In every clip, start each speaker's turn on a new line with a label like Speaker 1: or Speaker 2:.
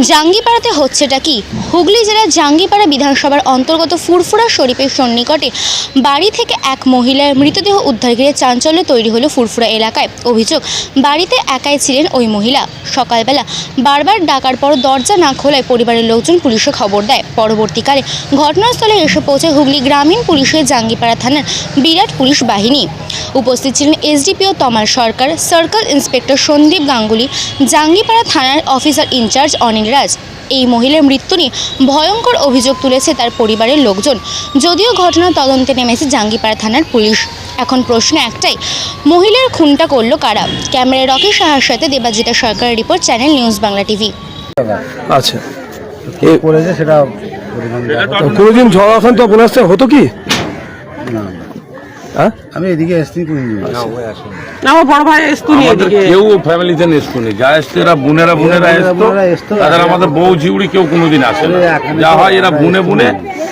Speaker 1: জাঙ্গিপাড়াতে হচ্ছেটা কি? হুগলি জেলার জাঙ্গিপাড়া বিধানসভার অন্তর্গত ফুরফুরা শরীফের সন্নিকটে বাড়ি থেকে এক মহিলার মৃতদেহ উদ্ধার ঘিরে চাঞ্চল্য তৈরি হলো ফুরফুরা এলাকায়। অভিযোগ, বাড়িতে একাই ছিলেন ওই মহিলা। সকালবেলা বারবার ডাকার পর দরজা না খোলায় পরিবারের লোকজন পুলিশে খবর দেয়। পরবর্তীকালে ঘটনাস্থলে এসে পৌঁছে হুগলি গ্রামীণ পুলিশের জাঙ্গিপাড়া থানার বিরাট পুলিশ বাহিনী। উপস্থিত ছিলেন SDPO Tamal Sarkar, circle inspector Sandip Ganguly, Jangipara থানার অফিসার ইনচার্জ অনিল রাজ এই মহিলার মৃত্যু নিয়ে ভয়ঙ্কর অভিযোগ তুলেছে তার পরিবারের লোকজন। যদিও ঘটনা তদন্তে নেমেছে জাঙ্গিপাড়া থানার পুলিশ। এখন প্রশ্ন একটাই মহিলার খুনটা করল কারা? ক্যামেরায় রকি সাহার সাথে দেবাজিতা সরকারের report channel news Bangla TV.
Speaker 2: আচ্ছা।
Speaker 3: কে করেছে সেটা
Speaker 2: কোনোদিন ঝড় আসেন তো বোনাসটা হতো কি?
Speaker 3: না। আমি এদিকে এসছি কোনদিন
Speaker 4: আমার বড় ভাই এসতো
Speaker 5: আমাদের কেউ ফ্যামিলিতে নি যা এসতো এরা বোনেরা বোনেরা এসতো
Speaker 3: বোনেরা
Speaker 5: তাদের আমাদের বউ ঝিউড়ি কেউ কোনোদিন আসে না। যা হয় এরা বুনে বুনে।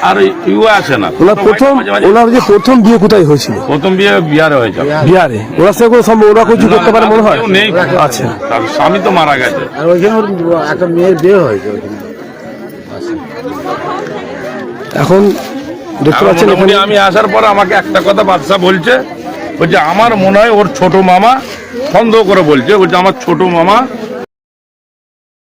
Speaker 5: আর ইউ আসে না।
Speaker 2: ওনার প্রথম ওনার যে প্রথম বিয়ে কোথায় হয়েছিল?
Speaker 5: প্রথম বিয়ে বিহারে হয়ে যাবে
Speaker 2: বিহারে। ওনার সাথে কোনো সম্ভব ওরা কিছু করতে পারে মনে হয়?
Speaker 5: নেই।
Speaker 2: আচ্ছা।
Speaker 5: তার স্বামী তো মারা গেছে।
Speaker 3: আর ওইখানে একটা মেয়ের বিয়ে হয়েছে।
Speaker 2: এখন দেখতে পাচ্ছেন
Speaker 5: আমি আসার পর আমাকে একটা কথা বাদশা বলছে বলছে আমার মনে হয় ওর ছোট মামা সন্দেহ করে বলছে বলছে আমার ছোট মামা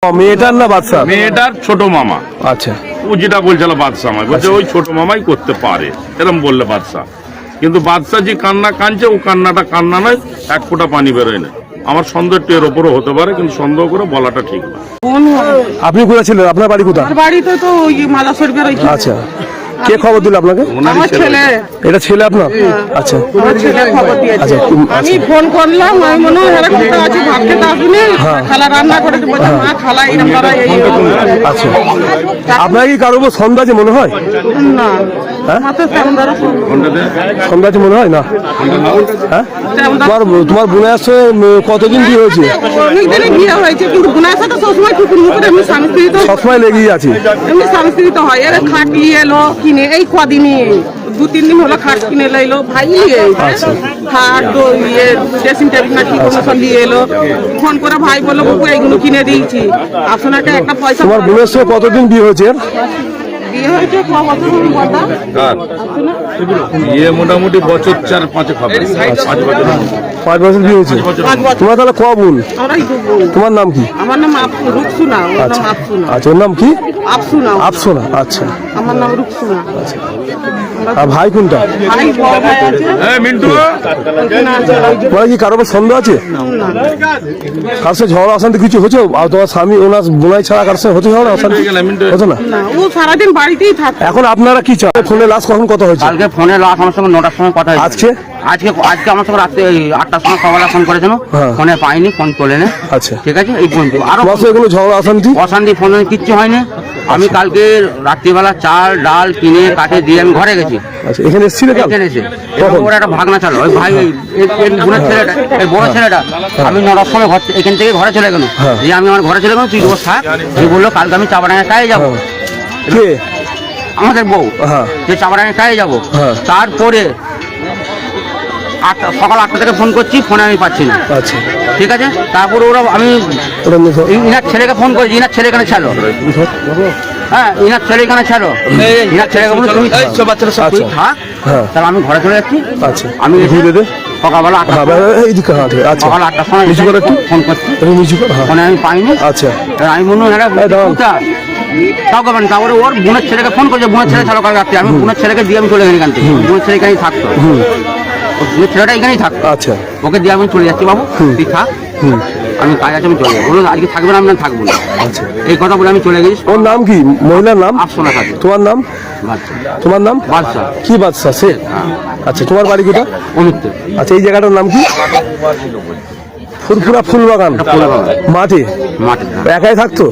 Speaker 2: মেয়েটার না বাচ্চা
Speaker 5: মেয়েটার ছোট মামা।
Speaker 2: আচ্ছা।
Speaker 5: ও যেটা বলছিল বাদশাহ আমায় বলছে ওই ছোট মামাই করতে পারে। এরম বললে বাদশাহ। কিন্তু বাদশাহ যে কান্না কানছে ও কান্নাটা কান্না নয় এক ফোঁটা পানি বেরোয় না। আমার সন্দেহ একটু এর ওপরও হতে পারে কিন্তু সন্দেহ করে বলাটা ঠিক না।
Speaker 2: আপনি কোথায় ছিলেন? আপনার বাড়ি কোথায়?
Speaker 4: বাড়িতে তো ওই মালা শরীফের
Speaker 2: আচ্ছা। কে খবর দিল আপনাকে?
Speaker 4: আমার
Speaker 5: ছেলে।
Speaker 2: এটা ছেলে আপনার? আচ্ছা।
Speaker 4: আমার ছেলে খবর দিয়েছে।
Speaker 2: আচ্ছা,
Speaker 4: আমি ফোন করলাম আমি মনে হয় এরা কোথাও আছে ভাত খেতে আসুনি।
Speaker 2: হ্যাঁ।
Speaker 4: খালা রান্না করে বলছে মা খালা এরকম তারা এই
Speaker 2: আচ্ছা। আপনার কি কারও উপর সন্দেহ আছে মনে হয়?
Speaker 4: না।
Speaker 2: হ্যাঁ? সন্দেহ মনে হয়? না। হ্যাঁ? তোমার তোমার বোনের সাথে কতদিন বিয়ে হয়েছে?
Speaker 4: অনেকদিনই বিয়ে হয়েছে কিন্তু বোনের সাথে সবসময় কুকুর মুকুর এমনি স্বামী স্ত্রী তো
Speaker 2: সবসময় লেগেই আছে।
Speaker 4: এমনি স্বামী স্ত্রী তো হয়। এর এলো কিনে এই কদিনই দু তিন দিন হলো খাট কিনে লাইলো ভাই নিয়ে
Speaker 2: আচ্ছা।
Speaker 4: খাট ইয়ে ড্রেসিং টেবিল না কি কোনো সব নিয়ে এলো ফোন করে ভাই বলল বাবু এইগুলো কিনে দিয়েছি আপনাকে একটা পয়সা
Speaker 2: তোমার বোনের কতদিন বিয়ে হয়েছে?
Speaker 4: বিয়ে?
Speaker 5: ইয়ে মোটামুটি বছর চার পাঁচে খাবে পাঁচ বছর
Speaker 2: বিয়ে হয়েছে? তোমার তাহলে ক বোন। তোমার নাম কি?
Speaker 4: আমার নাম রুকসুনা
Speaker 2: আচ্ছা। আচ্ছা ওর নাম কি?
Speaker 4: আফসুনা।
Speaker 2: আফসোনা আচ্ছা।
Speaker 4: আমার নাম রুকসুনা।
Speaker 2: আর ভাই কোনটা?
Speaker 4: ভাই বড় ভাই আছে
Speaker 5: হ্যাঁ
Speaker 2: তোমার কি কারও সন্দেহ আছে? কার সাথে ঝড় অশান্তি কিছু হচ্ছে? আর তোমার স্বামী ওনার বোনাই ছাড়া কার সাথে হতে ঝড় অশান্তি। হতো না?
Speaker 4: ও সারাদিন বাড়িতেই থাকে।
Speaker 2: এখন আপনারা কি চান? ফোনে লাস্ট কখন কথা হয়েছে?
Speaker 6: কালকে ফোনে লাস্ট আমার সঙ্গে নটার সময় কথা হয়েছে।
Speaker 2: আজকে?
Speaker 6: আজকে আজকে আমার সঙ্গে রাত্রে আটটার সময় সকালে ফোন করেছিল।
Speaker 2: হ্যাঁ।
Speaker 6: ফোনে পাইনি ফোন তোলে না।
Speaker 2: আচ্ছা।
Speaker 6: ঠিক আছে? এই পর্যন্ত।
Speaker 2: আরও কোনো ঝড় অশান্তি?
Speaker 6: অশান্তি ফোন কিচ্ছু হয়নি। আমি কালকে রাত্রিবেলা চাল ডাল কিনে কাঠে দিয়ে আমি ঘরে গেছি।
Speaker 2: আচ্ছা এখানে এসেছিলে কাল?
Speaker 6: এসে। ওর একটা ভাগনা ছিল। ওই ভাই বোনের ছেলেটা এই বড় ছেলেটা। আমি নটার সময় ঘর এখান থেকে ঘরে চলে গেল।
Speaker 2: হ্যাঁ।
Speaker 6: দিয়ে আমি আমার ঘরে চলে গেলাম তুই ওর থাক। তুই বলল কালকে আমি চাপাডাঙ্গা কাজে যাব।
Speaker 2: কে?
Speaker 6: আমাদের বউ।
Speaker 2: হ্যাঁ।
Speaker 6: যে চাপাডাঙ্গা কাজে যাব।
Speaker 2: হ্যাঁ।
Speaker 6: তারপরে আটটা সকাল আটটা থেকে ফোন করছি ফোনে আমি পাচ্ছি না।
Speaker 2: আচ্ছা।
Speaker 6: ঠিক আছে? তারপরে ওরা আমি ইনার ছেলেকে ফোন করেছি ইনার ছেলে এখানে ছাড়ো হ্যাঁ ইনার ছেলে এখানে ছাড়ো। ইনার বলো তুমি তুই থাক
Speaker 2: হ্যাঁ।
Speaker 6: তাহলে আমি ঘরে চলে যাচ্ছি।
Speaker 2: আচ্ছা।
Speaker 6: আমি
Speaker 2: ঘুরে দে
Speaker 6: সকালবেলা আটটা
Speaker 2: হ্যাঁ এইদিকে হ্যাঁ আচ্ছা।
Speaker 6: সকাল আটটার সময়
Speaker 2: নিচু করে একটু।
Speaker 6: ফোন করছি।
Speaker 2: করে হ্যাঁ।
Speaker 6: ফোনে আমি পাইনি।
Speaker 2: আচ্ছা।
Speaker 6: আমি মনে হয় তাও করবেন তারপরে ওর বোনের ছেলেকে ফোন করেছে বোনের ছেলে ছাড়ো কাল রাত্রে। আমি বোনের ছেলেকে দিয়ে আমি চলে গেছি এখান থেকে। বোনের ছেলে এখানেই থাকতো। ছেলেটা এখানেই থাকতো।
Speaker 2: আচ্ছা।
Speaker 6: ওকে দিয়ে আমি চলে যাচ্ছি বাবু। তুই থাক আমি কাজ আছে আমি চলে যাব। বলল আজকে থাকবে না আমি না থাকব না।
Speaker 2: আচ্ছা।
Speaker 6: এই কথা বলে আমি চলে গেছি।
Speaker 2: ওর নাম কি? মহিলার নাম?
Speaker 6: আফসোনা থাকে
Speaker 2: তোমার নাম? তোমার নাম?
Speaker 6: বাদশাহ।
Speaker 2: কি বাদশাহ সে? আচ্ছা তোমার বাড়ি কোথা
Speaker 6: অমিত
Speaker 2: আচ্ছা এই জায়গাটার নাম কি? ফুরফুরা ফুলবাগান।
Speaker 6: ফুলবাগান।
Speaker 2: মাঠে?
Speaker 6: মাঠে
Speaker 2: একাই থাকতো?